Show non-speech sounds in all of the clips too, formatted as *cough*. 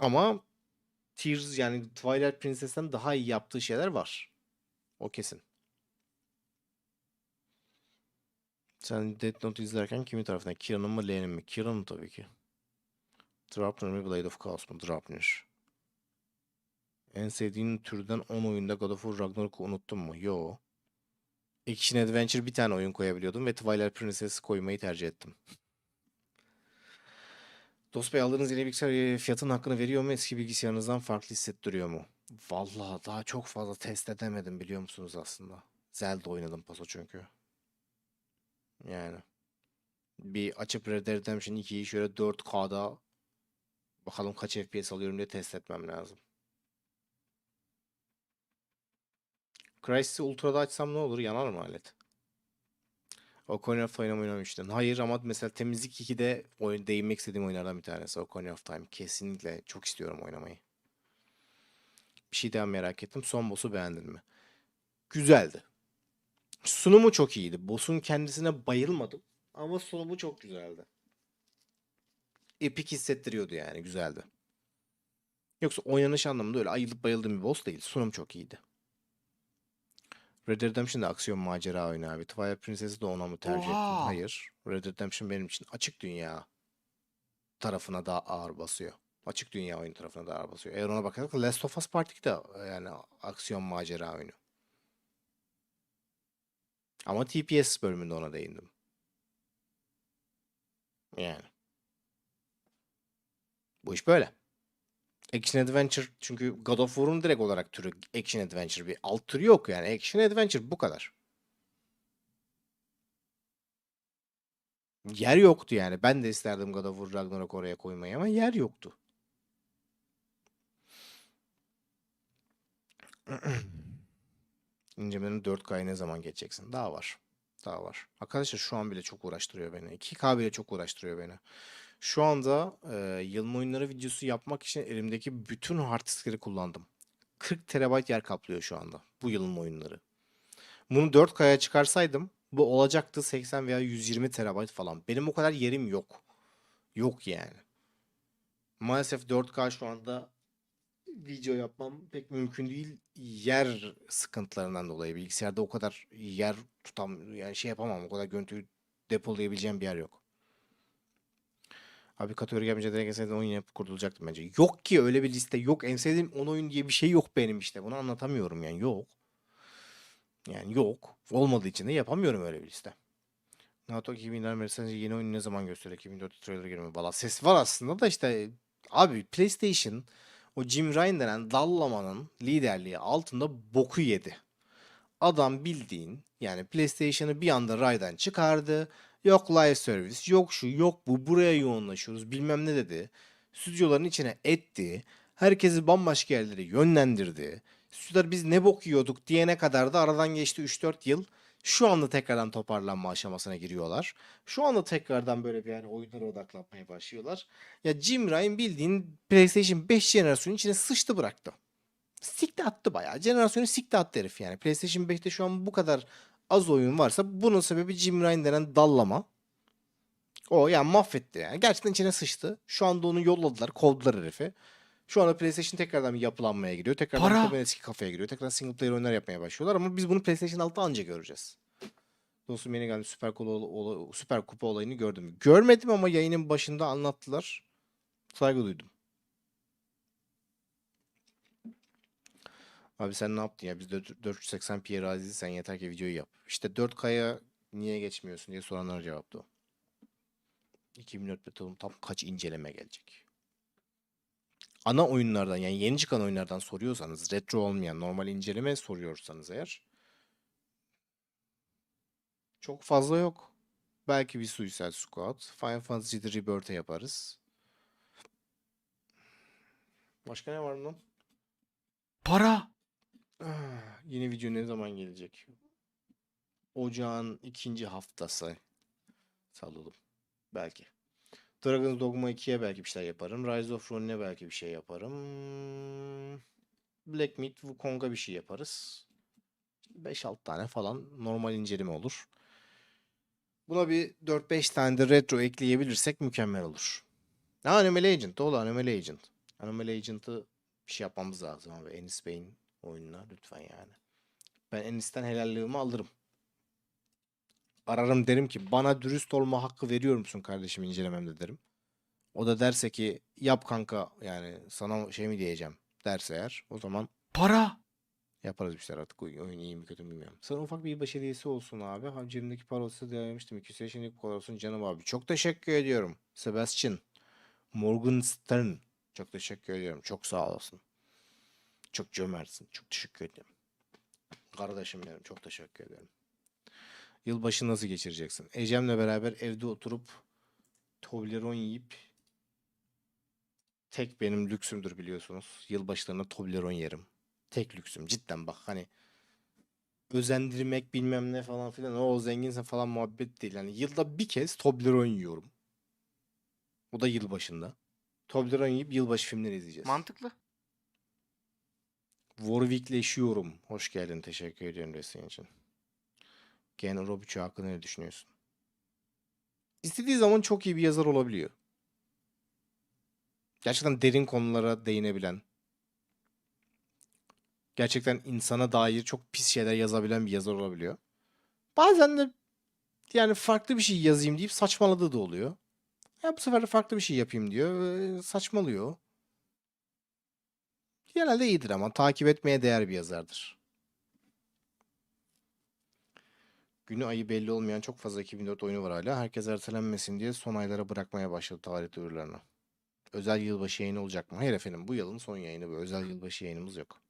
Ama Tears yani Twilight Princess'ten daha iyi yaptığı şeyler var. O kesin. Sen Death Note izlerken kimin tarafına? Kira'nın mı Lee'nin mi? Kira'nın tabii ki. Draupner mi Blade of Chaos mu? Draupner. En sevdiğin türden 10 oyunda God of War Ragnarok'u unuttun mu? Yo. Action Adventure bir tane oyun koyabiliyordum ve Twilight Princess koymayı tercih ettim. Dost Bey aldığınız yeni bilgisayar fiyatın hakkını veriyor mu? Eski bilgisayarınızdan farklı hissettiriyor mu? Vallahi daha çok fazla test edemedim biliyor musunuz aslında. Zelda oynadım paso çünkü. Yani. Bir açıp Red Dead Redemption 2'yi şöyle 4K'da bakalım kaç FPS alıyorum diye test etmem lazım. Crysis'i Ultra'da açsam ne olur? Yanar mı alet? Ocarina of Time oynamıştın. Hayır ama mesela Temizlik 2'de oyun, değinmek istediğim oyunlardan bir tanesi. Ocarina of Time. Kesinlikle çok istiyorum oynamayı. Bir şey daha merak ettim. Son boss'u beğendin mi? Güzeldi. Sunumu çok iyiydi. Boss'un kendisine bayılmadım. Ama sunumu çok güzeldi. Epik hissettiriyordu yani. Güzeldi. Yoksa oynanış anlamında öyle ayılıp bayıldığım bir boss değil. Sunum çok iyiydi. Red Dead Redemption de aksiyon macera oyunu abi. Twilight Princess'i de ona mı tercih ettin? Oha! Hayır. Red Dead Redemption benim için açık dünya tarafına daha ağır basıyor. Açık dünya oyun tarafına daha ağır basıyor. Eğer ona bakarsak Last of Us Part 2 de yani aksiyon macera oyunu. Ama TPS bölümünde ona değindim. Yani. Bu iş böyle. Action Adventure çünkü God of War'un direkt olarak türü Action Adventure bir alt türü yok yani. Action Adventure bu kadar. Yer yoktu yani. Ben de isterdim God of War Ragnarok oraya koymayı ama yer yoktu. *clears throat* İncelemenin 4K'ya ne zaman geçeceksin? Daha var. Daha var. Arkadaşlar şu an bile çok uğraştırıyor beni. 2K bile çok uğraştırıyor beni. Şu anda e, yılın oyunları videosu yapmak için elimdeki bütün hard diskleri kullandım. 40 TB yer kaplıyor şu anda bu yılın oyunları. Bunu 4K'ya çıkarsaydım bu olacaktı 80 veya 120 TB falan. Benim o kadar yerim yok. Yok yani. Maalesef 4K şu anda video yapmam pek mümkün değil. Yer sıkıntılarından dolayı bilgisayarda o kadar yer tutam yani şey yapamam. O kadar görüntüyü depolayabileceğim bir yer yok. Abi kategori gelmeyince direkt en oyun yapıp kurtulacaktım bence. Yok ki öyle bir liste yok. En sevdiğim 10 oyun diye bir şey yok benim işte. Bunu anlatamıyorum yani yok. Yani yok. Olmadığı için de yapamıyorum öyle bir liste. NATO 2000'ler Mercedes yeni oyunu ne zaman gösteriyor? 2004 trailer girmiyor. Valla ses var aslında da işte abi PlayStation o Jim Ryan denen dallamanın liderliği altında boku yedi. Adam bildiğin yani PlayStation'ı bir anda raydan çıkardı. Yok live service, yok şu, yok bu, buraya yoğunlaşıyoruz bilmem ne dedi. Stüdyoların içine etti. Herkesi bambaşka yerlere yönlendirdi. Stüdyolar biz ne bok yiyorduk diyene kadar da aradan geçti 3-4 yıl. Şu anda tekrardan toparlanma aşamasına giriyorlar. Şu anda tekrardan böyle bir yani oyunlara odaklanmaya başlıyorlar. Ya Jim Ryan bildiğin PlayStation 5 jenerasyonun içine sıçtı bıraktı. Sikti attı bayağı. Jenerasyonu sikti attı herif yani. PlayStation 5'te şu an bu kadar az oyun varsa bunun sebebi Jim Ryan denen dallama. O yani mahvetti yani. Gerçekten içine sıçtı. Şu anda onu yolladılar. Kovdular herifi. Şu anda PlayStation tekrardan bir yapılanmaya giriyor. Tekrardan Para. eski kafaya giriyor. Tekrar single player oyunlar yapmaya başlıyorlar ama biz bunu PlayStation 6'da anca göreceğiz. Dostum yeni geldi Süper Kupa, ola- Süper Kupa olayını gördüm. Görmedim ama yayının başında anlattılar. Saygı duydum. Abi sen ne yaptın ya? Biz de 480p razıyız. Sen yeter ki videoyu yap. İşte 4K'ya niye geçmiyorsun diye soranlara cevaptı o. 2004 bakalım tam kaç inceleme gelecek. Ana oyunlardan yani yeni çıkan oyunlardan soruyorsanız retro olmayan normal inceleme soruyorsanız eğer çok fazla yok. Belki bir Suicide Squad. Final Fantasy'de Rebirth'e yaparız. Başka ne var lan? Para. Ah, Yeni video ne zaman gelecek? Ocağın ikinci haftası. Salladım. Belki. Dragon's Dogma 2'ye belki bir şeyler yaparım. Rise of Rune'e belki bir şey yaparım. Black Myth Wukong'a bir şey yaparız. 5-6 tane falan normal inceleme olur. Buna bir 4-5 tane de retro ekleyebilirsek mükemmel olur. Ha, Anime Legend. Dolu Anime Legend. Anomaly Agent'ı bir şey yapmamız lazım abi. Enis Bey'in oyununa lütfen yani. Ben Enis'ten helalliğimi alırım. Ararım derim ki bana dürüst olma hakkı veriyor musun kardeşim incelememde derim. O da derse ki yap kanka yani sana şey mi diyeceğim derse eğer o zaman Para. Yaparız bir şeyler artık. Oyun, iyi mi kötü mü bilmiyorum. Sana ufak bir yılbaşı hediyesi olsun abi. Ha, cebimdeki parası denemiştim. 200 şimdilik bu kadar olsun canım abi. Çok teşekkür ediyorum. Sebastian. Morgenstern. Çok teşekkür ediyorum. Çok sağ olasın. Çok cömertsin. Çok teşekkür ederim. Kardeşim benim. Çok teşekkür ederim. Yılbaşı nasıl geçireceksin? Ecem'le beraber evde oturup Toblerone yiyip tek benim lüksümdür biliyorsunuz. Yılbaşlarında Toblerone yerim tek lüksüm cidden bak hani özendirmek bilmem ne falan filan o zenginsen falan muhabbet değil. Yani yılda bir kez Toblerone yiyorum. Bu da yılbaşında. Toblerone yiyip yılbaşı filmleri izleyeceğiz. Mantıklı. Warwick'leşiyorum. Hoş geldin. Teşekkür ediyorum desteğin için. Gen Robiço hakkında ne düşünüyorsun? İstediği zaman çok iyi bir yazar olabiliyor. Gerçekten derin konulara değinebilen, gerçekten insana dair çok pis şeyler yazabilen bir yazar olabiliyor. Bazen de yani farklı bir şey yazayım deyip saçmaladığı da oluyor. Ya bu sefer de farklı bir şey yapayım diyor. Saçmalıyor. Genelde iyidir ama takip etmeye değer bir yazardır. Günü ayı belli olmayan çok fazla 2004 oyunu var hala. Herkes ertelenmesin diye son aylara bırakmaya başladı tarih duyurularını. Özel yılbaşı yayını olacak mı? Hayır efendim bu yılın son yayını bu. Özel yılbaşı yayınımız yok.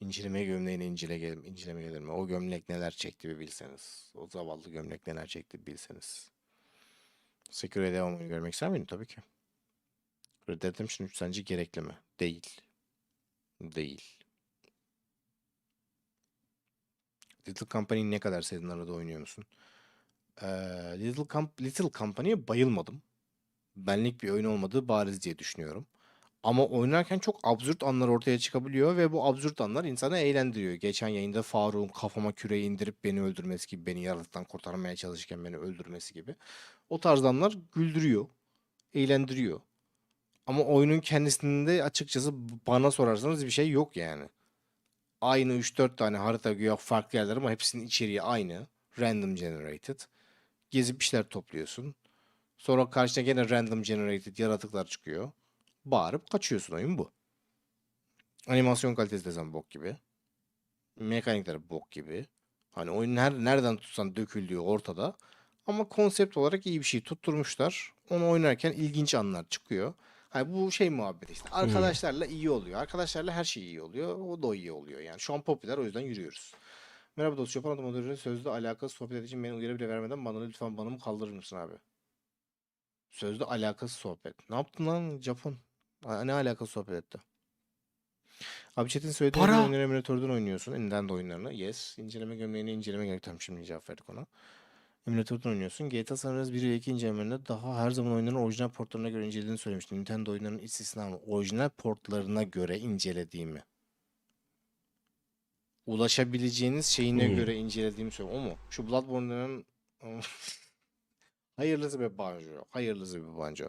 İncelemeye gömleğini incele gel inceleme gelir mi? O gömlek neler çekti bir bilseniz. O zavallı gömlek neler çekti bir bilseniz. Seküre devamını görmek ister miydin? Tabii ki. Red Dead Redemption 3 sence gerekli mi? Değil. Değil. Little Company'yi ne kadar sevdin arada oynuyor musun? Ee, Little, Comp Little Company'ye bayılmadım. Benlik bir oyun olmadığı bariz diye düşünüyorum. Ama oynarken çok absürt anlar ortaya çıkabiliyor ve bu absürt anlar insanı eğlendiriyor. Geçen yayında Faruk'un kafama küreği indirip beni öldürmesi gibi, beni yaratıktan kurtarmaya çalışırken beni öldürmesi gibi. O tarz anlar güldürüyor, eğlendiriyor. Ama oyunun kendisinde açıkçası bana sorarsanız bir şey yok yani. Aynı 3-4 tane harita güya farklı yerler ama hepsinin içeriği aynı. Random generated. Gezip bir şeyler topluyorsun. Sonra karşına gene random generated yaratıklar çıkıyor. Bağırıp kaçıyorsun oyun bu. Animasyon kalitesi desen bok gibi. Mekanikler bok gibi. Hani oyun her, nereden tutsan döküldüğü ortada. Ama konsept olarak iyi bir şey tutturmuşlar. Onu oynarken ilginç anlar çıkıyor. Hani bu şey muhabbet işte. Arkadaşlarla iyi oluyor. Arkadaşlarla her şey iyi oluyor. O da iyi oluyor yani. Şu an popüler o yüzden yürüyoruz. Merhaba dostum. Japon moderatörü sözlü alakası sohbet için beni uyarı bile vermeden bana lütfen banımı kaldırır mısın abi? Sözlü alakası sohbet. Ne yaptın lan Japon? Ne alakası sohbet etti? Abi Çetin söylediği Para. oyunları emülatörden oynuyorsun. Nintendo oyunlarını. Yes. İnceleme gömleğini inceleme gerek. Tamam şimdi cevap verdik ona. Emülatörden oynuyorsun. GTA San Andreas 1 ve 2 incelemelerinde daha her zaman oyunların orijinal portlarına göre incelediğini söylemiştim. Nintendo oyunlarının istisnamı orijinal portlarına göre incelediğimi. Ulaşabileceğiniz şeyine Hmm. göre incelediğimi söylüyorum. O mu? Şu Bloodborne'ların *laughs* hayırlısı bir banjo. Hayırlısı bir banjo.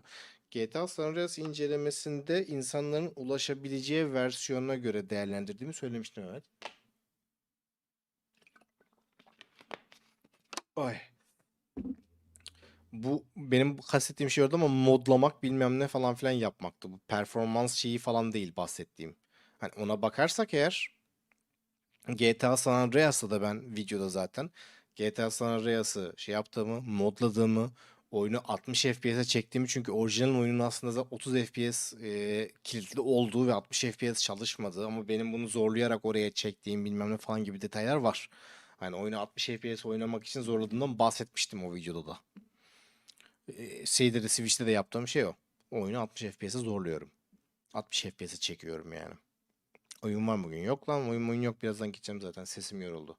GTA San Andreas incelemesinde insanların ulaşabileceği versiyonuna göre değerlendirdiğimi söylemiştim evet. Ay. Bu benim kastettiğim şey orada ama modlamak bilmem ne falan filan yapmaktı. Bu performans şeyi falan değil bahsettiğim. Hani ona bakarsak eğer GTA San Andreas'ta da ben videoda zaten GTA San Andreas'ı şey yaptığımı, modladığımı, oyunu 60 FPS'e çektiğimi çünkü orijinal oyunun aslında 30 FPS e, kilitli olduğu ve 60 FPS çalışmadığı ama benim bunu zorlayarak oraya çektiğim bilmem ne falan gibi detaylar var. Hani oyunu 60 FPS oynamak için zorladığımdan bahsetmiştim o videoda da. Şeyde de Switch'te de yaptığım şey o. Oyunu 60 FPS'e zorluyorum. 60 FPS'e çekiyorum yani. Oyun var bugün? Yok lan oyun oyun yok. Birazdan gideceğim zaten. Sesim yoruldu.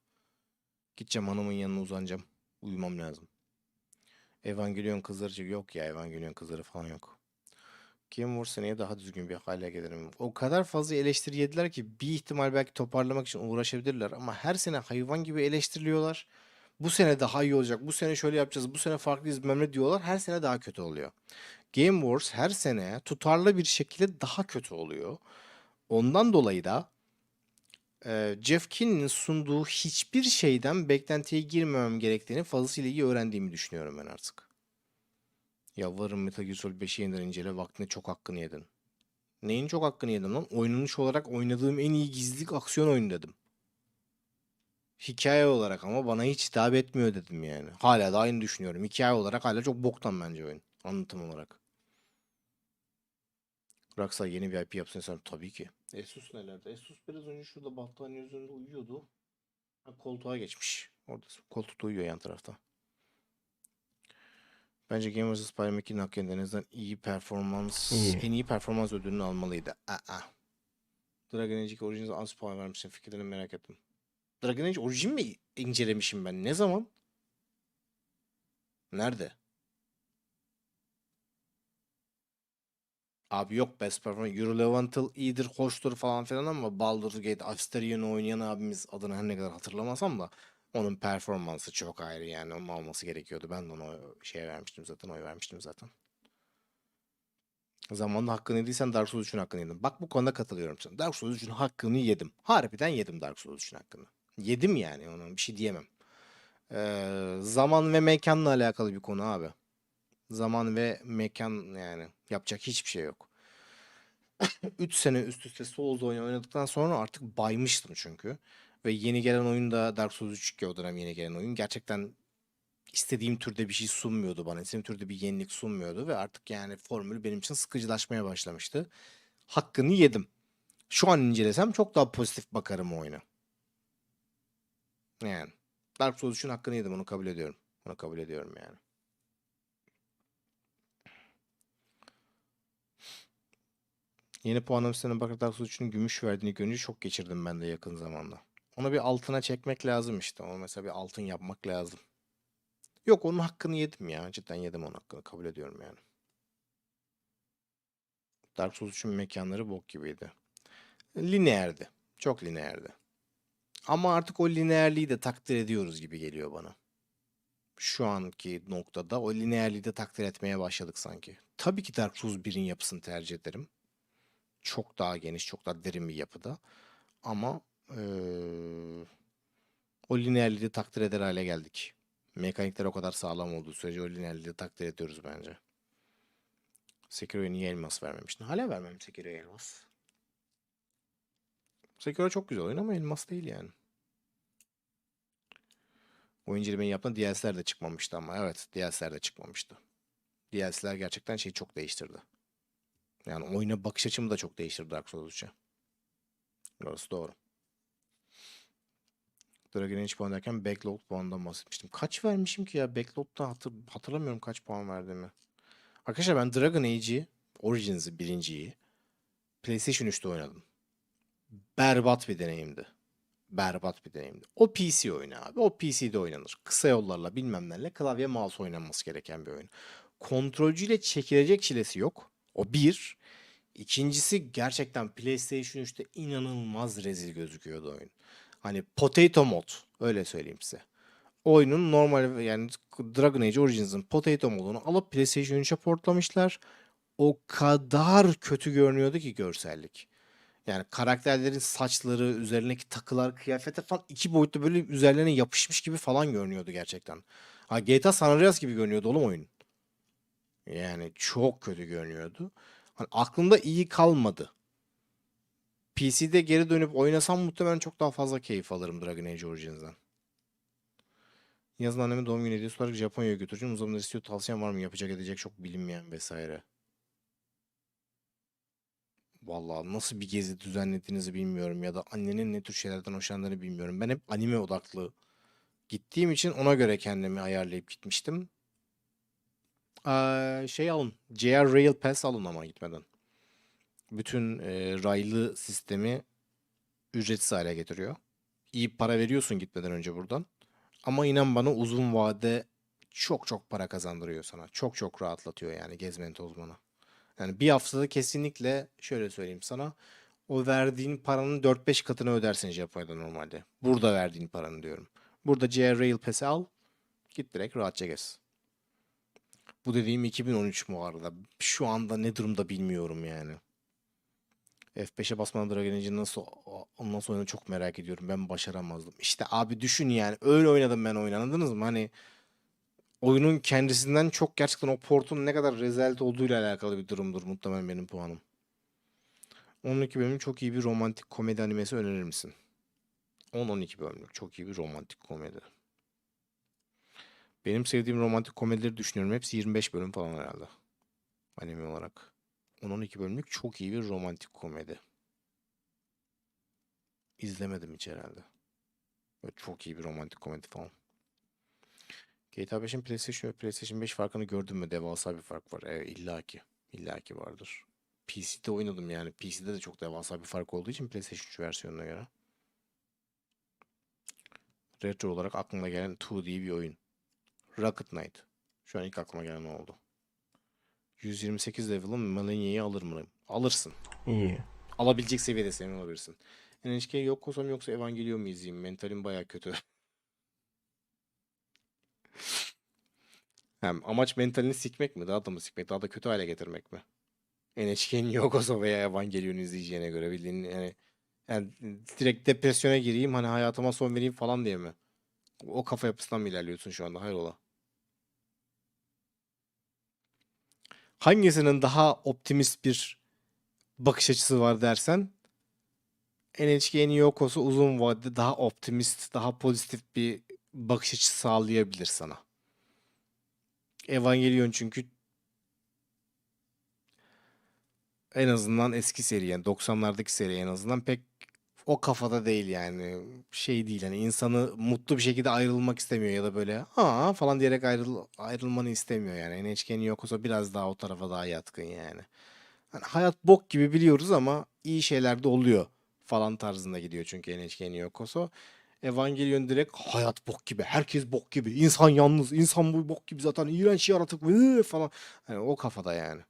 Gideceğim hanımın yanına uzanacağım. Uyumam lazım. Evangelion kızları yok ya Evangelion kızları falan yok. Kim vur seneye daha düzgün bir hale gelirim. O kadar fazla eleştiri yediler ki bir ihtimal belki toparlamak için uğraşabilirler ama her sene hayvan gibi eleştiriliyorlar. Bu sene daha iyi olacak. Bu sene şöyle yapacağız. Bu sene farklıyız bilmem ne diyorlar. Her sene daha kötü oluyor. Game Wars her sene tutarlı bir şekilde daha kötü oluyor. Ondan dolayı da e, Jeff Kinney'nin sunduğu hiçbir şeyden beklentiye girmemem gerektiğini fazlasıyla iyi öğrendiğimi düşünüyorum ben artık. Yalvarırım Metal Gear Solid 5'i yeniden incele vaktinde çok hakkını yedin. Neyin çok hakkını yedin lan? Oynanış olarak oynadığım en iyi gizlilik aksiyon oyunu dedim. Hikaye olarak ama bana hiç hitap etmiyor dedim yani. Hala da aynı düşünüyorum. Hikaye olarak hala çok boktan bence oyun. Anlatım olarak. Rockstar yeni VIP yapsın isterim. Tabii ki. Asus nelerde? Asus biraz önce şurada battaniye üzerinde uyuyordu. Ha, koltuğa geçmiş. Orada koltukta uyuyor yan tarafta. Bence Game vs. Spider-Man 2'nin hakkında en azından iyi performans, İyi. en iyi performans ödülünü almalıydı. Aa. Dragon Age 2 Origins'e az puan vermişsin. Fikirlerini merak ettim. Dragon Age Origin mi incelemişim ben? Ne zaman? Nerede? Abi yok Best Performance. Euro Levental iyidir, hoştur falan filan ama Baldur's Gate Asterion oynayan abimiz adını her ne kadar hatırlamasam da onun performansı çok ayrı yani. Onun alması gerekiyordu. Ben de ona şey vermiştim zaten. Oy vermiştim zaten. Zamanında hakkını yediysen Dark Souls 3'ün hakkını yedim. Bak bu konuda katılıyorum sana. Dark Souls 3'ün hakkını yedim. Harbiden yedim Dark Souls 3'ün hakkını. Yedim yani ona bir şey diyemem. Ee, zaman ve mekanla alakalı bir konu abi. Zaman ve mekan yani yapacak hiçbir şey yok. *coughs* 3 sene üst üste Souls oyunu oynadıktan sonra artık baymıştım çünkü. Ve yeni gelen oyun da Dark Souls 3 ki o dönem yeni gelen oyun gerçekten istediğim türde bir şey sunmuyordu bana. İstediğim türde bir yenilik sunmuyordu ve artık yani formül benim için sıkıcılaşmaya başlamıştı. Hakkını yedim. Şu an incelesem çok daha pozitif bakarım oyuna. Yani Dark Souls 3'ün hakkını yedim onu kabul ediyorum. Onu kabul ediyorum yani. Yeni puanlama sistemine bakarak Dark Souls 3'ün gümüş verdiğini görünce çok geçirdim ben de yakın zamanda. Onu bir altına çekmek lazım işte. Onu mesela bir altın yapmak lazım. Yok onun hakkını yedim ya. Cidden yedim onun hakkını. Kabul ediyorum yani. Dark Souls 3'ün mekanları bok gibiydi. Lineerdi. Çok lineerdi. Ama artık o lineerliği de takdir ediyoruz gibi geliyor bana. Şu anki noktada o lineerliği de takdir etmeye başladık sanki. Tabii ki Dark Souls 1'in yapısını tercih ederim. Çok daha geniş, çok daha derin bir yapıda. Ama eee, o lineerliği de takdir eder hale geldik. Mekanikler o kadar sağlam olduğu sürece o lineerliği de takdir ediyoruz bence. Sekiro'ya niye elmas vermemiştin? Hala vermem Sekiro'ya elmas. Sekiro çok güzel oyun ama elmas değil yani. Oyun incelemeyi yaptığında DLC'ler de çıkmamıştı ama evet DLC'ler de çıkmamıştı. DLC'ler gerçekten şeyi çok değiştirdi. Yani oyuna bakış açımı da çok değiştirdi Dark Souls 3'e. Orası doğru. Dragon Age puan derken Backlog puanından bahsetmiştim. Kaç vermişim ki ya? Backlog'da hatır, hatırlamıyorum kaç puan verdiğimi. Arkadaşlar ben Dragon Age'i, Origins'i birinciyi PlayStation 3'te oynadım. Berbat bir deneyimdi. Berbat bir deneyimdi. O PC oyunu abi. O PC'de oynanır. Kısa yollarla bilmem nelerle klavye mouse oynanması gereken bir oyun. Kontrolcüyle çekilecek çilesi yok. O bir. İkincisi gerçekten PlayStation 3'te inanılmaz rezil gözüküyordu oyun. Hani potato mod öyle söyleyeyim size. Oyunun normal yani Dragon Age Origins'ın potato modunu alıp PlayStation 3'e portlamışlar. O kadar kötü görünüyordu ki görsellik. Yani karakterlerin saçları, üzerindeki takılar, kıyafete falan iki boyutlu böyle üzerlerine yapışmış gibi falan görünüyordu gerçekten. Ha GTA San Andreas gibi görünüyordu oğlum oyun. Yani çok kötü görünüyordu. Hani aklımda iyi kalmadı. PC'de geri dönüp oynasam muhtemelen çok daha fazla keyif alırım Dragon Age Origins'den. Yazın annemin doğum günü hediyesi olarak Japonya'ya götüreceğim. O zaman istiyor tavsiyen var mı? Yapacak edecek çok bilinmeyen vesaire. Vallahi nasıl bir gezi düzenlediğinizi bilmiyorum ya da annenin ne tür şeylerden hoşlandığını bilmiyorum. Ben hep anime odaklı gittiğim için ona göre kendimi ayarlayıp gitmiştim. Ee, şey alın. JR Rail Pass alın ama gitmeden. Bütün e, raylı sistemi ücretsiz hale getiriyor. İyi para veriyorsun gitmeden önce buradan. Ama inan bana uzun vade çok çok para kazandırıyor sana. Çok çok rahatlatıyor yani gezmeni tozmanı. Yani bir haftada kesinlikle şöyle söyleyeyim sana. O verdiğin paranın 4-5 katını ödersin Japonya'da normalde. Burada verdiğin paranı diyorum. Burada JR Rail Pass'i al. Git direkt rahatça gez. Bu dediğim 2013 mu arada. Şu anda ne durumda bilmiyorum yani. F5'e basmadan Dragon Age nasıl nasıl oyunu çok merak ediyorum. Ben başaramazdım. İşte abi düşün yani. Öyle oynadım ben oyunu anladınız mı? Hani oyunun kendisinden çok gerçekten o portun ne kadar rezalet olduğuyla alakalı bir durumdur muhtemelen benim puanım. 12 bölümlük çok iyi bir romantik komedi animesi önerir misin? 10-12 bölümlük çok iyi bir romantik komedi. Benim sevdiğim romantik komedileri düşünüyorum. Hepsi 25 bölüm falan herhalde. Anime olarak. 10-12 bölümlük çok iyi bir romantik komedi. İzlemedim hiç herhalde. Böyle çok iyi bir romantik komedi falan. GTA 5'in PlayStation ve PlayStation 5 farkını gördün mü? Devasa bir fark var. Evet, illaki. İllaki vardır. PC'de oynadım yani. PC'de de çok devasa bir fark olduğu için PlayStation 3 versiyonuna göre. Retro olarak aklıma gelen 2D bir oyun. Rocket Knight. Şu an ilk aklıma gelen o oldu. 128 level'ın Millennia'yı alır mıyım? Alırsın. İyi. Alabilecek seviyede senin olabilirsin. NHK yok olsam yoksa Evangelion mu izleyeyim? Mentalim baya kötü. *laughs* Hem amaç mentalini sikmek mi? Daha da mı sikmek? Daha da kötü hale getirmek mi? NHK'nin yok olsa veya Evangelion izleyeceğine göre bildiğin yani, yani direkt depresyona gireyim hani hayatıma son vereyim falan diye mi? O kafa yapısından mı ilerliyorsun şu anda? Hayrola? Hangisinin daha optimist bir bakış açısı var dersen NHK'nin yok olsa uzun vadede daha optimist, daha pozitif bir bakış açısı sağlayabilir sana. Evangelion çünkü en azından eski seri yani 90'lardaki seri en azından pek o kafada değil yani şey değil hani insanı mutlu bir şekilde ayrılmak istemiyor ya da böyle ha falan diyerek ayrıl ayrılmanı istemiyor yani NHK'nin yok olsa biraz daha o tarafa daha yatkın yani. Hani hayat bok gibi biliyoruz ama iyi şeyler de oluyor falan tarzında gidiyor çünkü NHK'nin yok olsa. Evangelion direkt hayat bok gibi, herkes bok gibi, insan yalnız, insan bu bok gibi zaten iğrenç yaratık ıı falan. Hani o kafada yani.